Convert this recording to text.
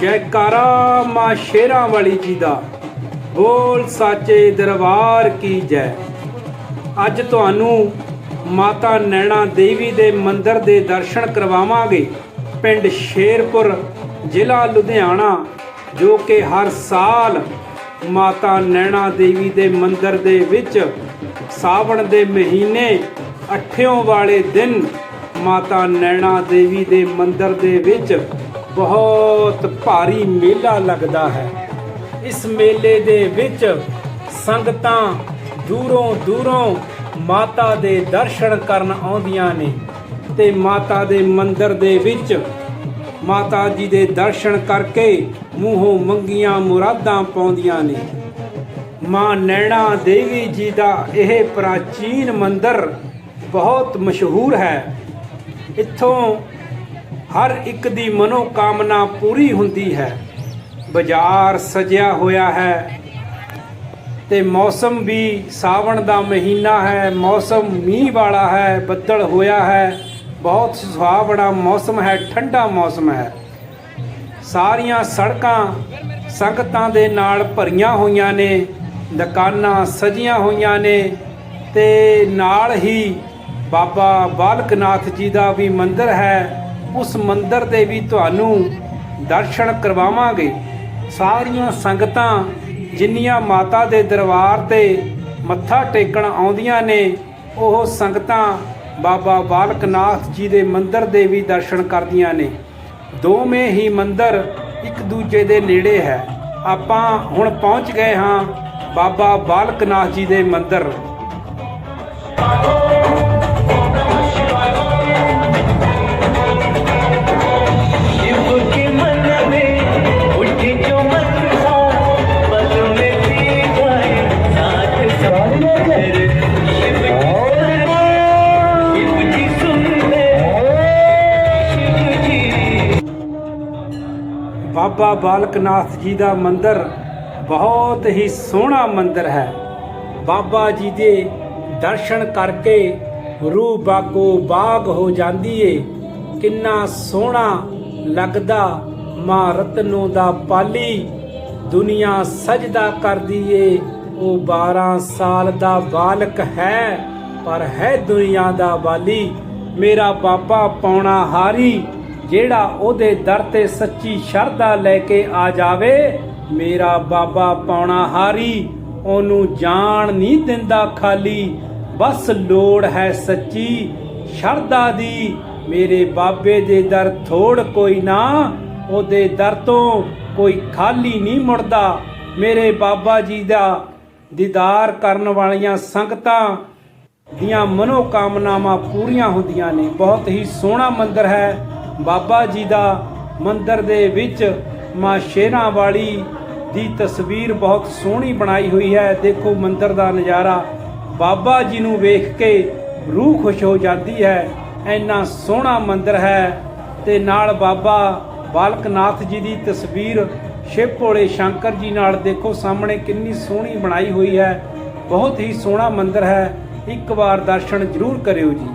ਜੈਕਾਰਾ ਮਾਂ ਸ਼ੇਰਾਂ ਵਾਲੀ ਜੀ ਦਾ, ਬੋਲ ਸਾਚੇ ਦਰਬਾਰ ਕੀ ਜੈ। ਅੱਜ ਤੁਹਾਨੂੰ ਮਾਤਾ ਨੈਣਾ ਦੇਵੀ ਦੇ ਮੰਦਿਰ ਦੇ ਦਰਸ਼ਨ ਕਰਵਾਵਾਂਗੇ। ਪਿੰਡ ਸ਼ੇਰਪੁਰ, ਜ਼ਿਲ੍ਹਾ ਲੁਧਿਆਣਾ, ਜੋ ਕਿ ਹਰ ਸਾਲ ਮਾਤਾ ਨੈਣਾ ਦੇਵੀ ਦੇ ਮੰਦਿਰ ਦੇ ਵਿੱਚ ਸਾਵਣ ਦੇ ਮਹੀਨੇ ਅਠਿਓਂ ਵਾਲੇ ਦਿਨ ਮਾਤਾ ਨੈਣਾ ਦੇਵੀ ਦੇ ਮੰਦਿਰ ਦੇ ਵਿੱਚ ਬਹੁਤ ਭਾਰੀ ਮੇਲਾ ਲੱਗਦਾ ਹੈ। ਇਸ ਮੇਲੇ ਦੇ ਵਿੱਚ ਸੰਗਤਾਂ ਦੂਰੋਂ ਦੂਰੋਂ ਮਾਤਾ ਦੇ ਦਰਸ਼ਨ ਕਰਨ ਆਉਂਦੀਆਂ ਨੇ ਤੇ ਮਾਤਾ ਦੇ ਮੰਦਿਰ ਦੇ ਵਿੱਚ ਮਾਤਾ ਜੀ ਦੇ ਦਰਸ਼ਨ ਕਰਕੇ ਮੂੰਹੋਂ ਮੰਗੀਆਂ ਮੁਰਾਦਾਂ ਪਾਉਂਦੀਆਂ ਨੇ। ਮਾਂ ਨੈਣਾ ਦੇਵੀ ਜੀ ਦਾ ਇਹ ਪ੍ਰਾਚੀਨ ਮੰਦਿਰ ਬਹੁਤ ਮਸ਼ਹੂਰ ਹੈ। ਇੱਥੋਂ ਹਰ ਇੱਕ ਦੀ ਮਨੋ ਕਾਮਨਾ ਪੂਰੀ ਹੁੰਦੀ ਹੈ। ਬਾਜ਼ਾਰ ਸਜਿਆ ਹੋਇਆ ਹੈ ਤੇ ਮੌਸਮ ਵੀ ਸਾਵਣ ਦਾ ਮਹੀਨਾ ਹੈ। ਮੌਸਮ ਮੀਂਹ ਵਾਲਾ ਹੈ, ਬੱਦਲ ਹੋਇਆ ਹੈ। ਬਹੁਤ ਸੁਹਾਵਣਾ ਮੌਸਮ ਹੈ, ਠੰਡਾ ਮੌਸਮ ਹੈ। ਸਾਰੀਆਂ ਸੜਕਾਂ ਸੰਗਤਾਂ ਦੇ ਨਾਲ ਭਰੀਆਂ ਹੋਈਆਂ ਨੇ, ਦੁਕਾਨਾਂ ਸਜੀਆਂ ਹੋਈਆਂ ਨੇ ਤੇ ਨਾਲ ਹੀ ਬਾਬਾ ਬਾਲਕਨਾਥ ਜੀ ਦਾ ਵੀ ਮੰਦਿਰ ਹੈ। ਉਸ ਮੰਦਿਰ ਦੇ ਵੀ ਤੁਹਾਨੂੰ ਦਰਸ਼ਨ ਕਰਵਾਵਾਂਗੇ। ਸਾਰੀਆਂ ਸੰਗਤਾਂ ਜਿੰਨੀਆਂ ਮਾਤਾ ਦੇ ਦਰਬਾਰ ਤੇ ਮੱਥਾ ਟੇਕਣ ਆਉਂਦੀਆਂ ਨੇ, ਉਹ ਸੰਗਤਾਂ ਬਾਬਾ ਬਾਲਕਨਾਥ ਜੀ ਦੇ ਮੰਦਿਰ ਦੇ ਵੀ ਦਰਸ਼ਨ ਕਰਦੀਆਂ ਨੇ। ਦੋਵੇਂ ਹੀ ਮੰਦਿਰ ਇੱਕ ਦੂਜੇ ਦੇ ਨੇੜੇ ਹੈ। ਆਪਾਂ ਹੁਣ ਪਹੁੰਚ ਗਏ ਹਾਂ ਬਾਬਾ ਬਾਲਕਨਾਥ ਜੀ ਦੇ ਮੰਦਿਰ। ਬਾਬਾ ਬਾਲਕ ਨਾਥ ਜੀ ਦਾ ਮੰਦਿਰ ਬਹੁਤ ਹੀ ਸੋਹਣਾ ਮੰਦਿਰ ਹੈ। ਬਾਬਾ ਜੀ ਦੇ ਦਰਸ਼ਨ ਕਰਕੇ ਰੂਹ ਬਾਗੋ ਬਾਗ ਹੋ ਜਾਂਦੀ ਏ। ਕਿੰਨਾ ਸੋਹਣਾ ਲੱਗਦਾ ਮਾਂ ਰਤਨੋ ਦਾ ਪਾਲੀ। ਦੁਨੀਆ ਸਜਦਾ ਕਰਦੀ ਏ। ਉਹ 12 ਸਾਲ ਦਾ ਬਾਲਕ ਹੈ, ਪਰ ਹੈ ਦੁਨੀਆ ਦਾ ਵਾਲੀ। ਮੇਰਾ ਬਾਬਾ ਪੌਣਾ ਹਾਰੀ। ਜਿਹੜਾ ਉਹਦੇ ਦਰ ਤੇ ਸੱਚੀ ਸ਼ਰਧਾ ਲੈ ਕੇ ਆ ਜਾਵੇ, ਮੇਰਾ ਬਾਬਾ ਪਾਉਣਾ ਹਾਰੀ ਉਹਨੂੰ ਜਾਣ ਨਹੀਂ ਦਿੰਦਾ ਖਾਲੀ। ਬਸ ਲੋੜ ਹੈ ਸੱਚੀ ਸ਼ਰਧਾ ਦੀ, ਮੇਰੇ ਬਾਬੇ ਦੇ ਦਰ ਥੋੜ ਕੋਈ ਨਾ, ਉਹਦੇ ਦਰ ਤੋਂ ਕੋਈ ਖਾਲੀ ਨਹੀਂ ਮੁੜਦਾ। ਮੇਰੇ ਬਾਬਾ ਜੀ ਦਾ ਦੀਦਾਰ ਕਰਨ ਵਾਲੀਆਂ ਸੰਗਤਾਂ ਦੀਆਂ ਮਨੋ ਕਾਮਨਾਵਾਂ ਪੂਰੀਆਂ ਹੁੰਦੀਆਂ ਨੇ। ਬਹੁਤ ਹੀ ਸੋਹਣਾ ਮੰਦਿਰ ਹੈ। ਬਾਬਾ ਜੀ ਦਾ ਮੰਦਿਰ ਦੇ ਵਿੱਚ ਮਾਂ ਸ਼ੇਰਾਂ ਵਾਲੀ ਦੀ ਤਸਵੀਰ ਬਹੁਤ ਸੋਹਣੀ ਬਣਾਈ ਹੋਈ ਹੈ। ਦੇਖੋ ਮੰਦਿਰ ਦਾ ਨਜ਼ਾਰਾ। ਬਾਬਾ ਜੀ ਨੂੰ ਵੇਖ ਕੇ ਰੂਹ ਖੁਸ਼ ਹੋ ਜਾਂਦੀ ਹੈ। ਇੰਨਾ ਸੋਹਣਾ ਮੰਦਿਰ ਹੈ ਤੇ ਨਾਲ ਬਾਬਾ ਬਾਲਕਨਾਥ ਜੀ ਦੀ ਤਸਵੀਰ, ਸ਼ਿਵ ਭੋਲੇ ਸ਼ੰਕਰ ਜੀ ਨਾਲ ਦੇਖੋ ਸਾਹਮਣੇ ਕਿੰਨੀ ਸੋਹਣੀ ਬਣਾਈ ਹੋਈ ਹੈ। ਬਹੁਤ ਹੀ ਸੋਹਣਾ ਮੰਦਿਰ ਹੈ। ਇੱਕ ਵਾਰ ਦਰਸ਼ਨ ਜ਼ਰੂਰ ਕਰਿਓ ਜੀ।